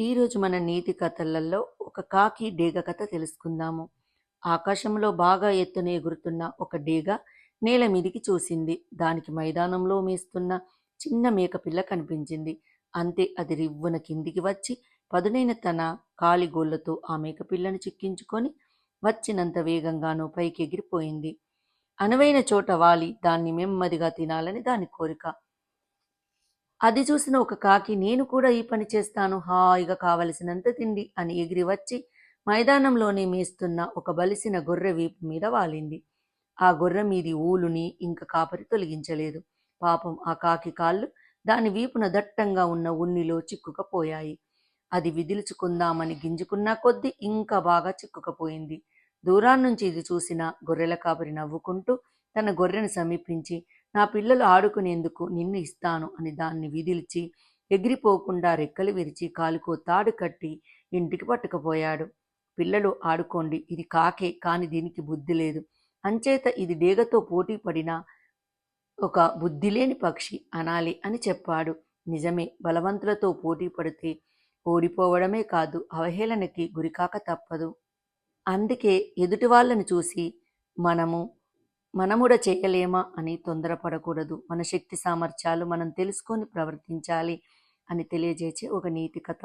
ఈరోజు మన నీతి కథలలో ఒక కాకి డేగ కథ తెలుసుకుందాము. ఆకాశంలో బాగా ఎత్తున ఎగురుతున్న ఒక డేగ నేల మీదికి చూసింది. దానికి మైదానంలో మేస్తున్న చిన్న మేకపిల్ల కనిపించింది. అంతే అది రివ్వున కిందికి వచ్చి పదునైన తన కాలిగోళ్ళతో ఆ మేకపిల్లను చిక్కించుకొని వచ్చినంత వేగంగానూ పైకి ఎగిరిపోయింది అనువైన చోట వాలి దాన్ని నెమ్మదిగా తినాలని దాని కోరిక. అది చూసిన ఒక కాకి నేను కూడా ఈ పని చేస్తాను హాయిగా కావలసినంత తిండి అని ఎగిరి వచ్చి మైదానంలోనే మేస్తున్న ఒక బలిసిన గొర్రె వీపు మీద వాలింది. ఆ గొర్రె మీది ఊలుని ఇంకా కాపరి తొలగించలేదు. పాపం ఆ కాకి కాళ్ళు దాని వీపున దట్టంగా ఉన్న ఉన్నిలో చిక్కుకపోయాయి. అది విదిల్చుకుందామని గింజుకున్నా కొద్దీ ఇంకా బాగా చిక్కుకపోయింది. దూరాన్నుంచి ఇది చూసిన గొర్రెల కాపరి నవ్వుకుంటూ తన గొర్రెను సమీపించి నా పిల్లలు ఆడుకునేందుకు నిన్ను ఇస్తాను అని దాన్ని విదిల్చి ఎగిరిపోకుండా రెక్కలు విరిచి కాలుకో తాడు కట్టి ఇంటికి పట్టుకుపోయాడు. పిల్లలు ఆడుకోండి ఇది కాకే కాని దీనికి బుద్ధి లేదు. అంచేత ఇది డేగతో పోటీ పడిన ఒక బుద్ధి లేని పక్షి అనాలి అని చెప్పాడు. నిజమే బలవంతులతో పోటీ పడితే ఓడిపోవడమే కాదు అవహేళనకి గురికాక తప్పదు. అందుకే ఎదుటి వాళ్ళని చూసి మనము మనముడ చేయలేమా అని తొందరపడకూడదు. మన శక్తి సామర్థ్యాలు మనం తెలుసుకొని ప్రవర్తించాలి అని తెలియజేసే ఒక నీతి కథ.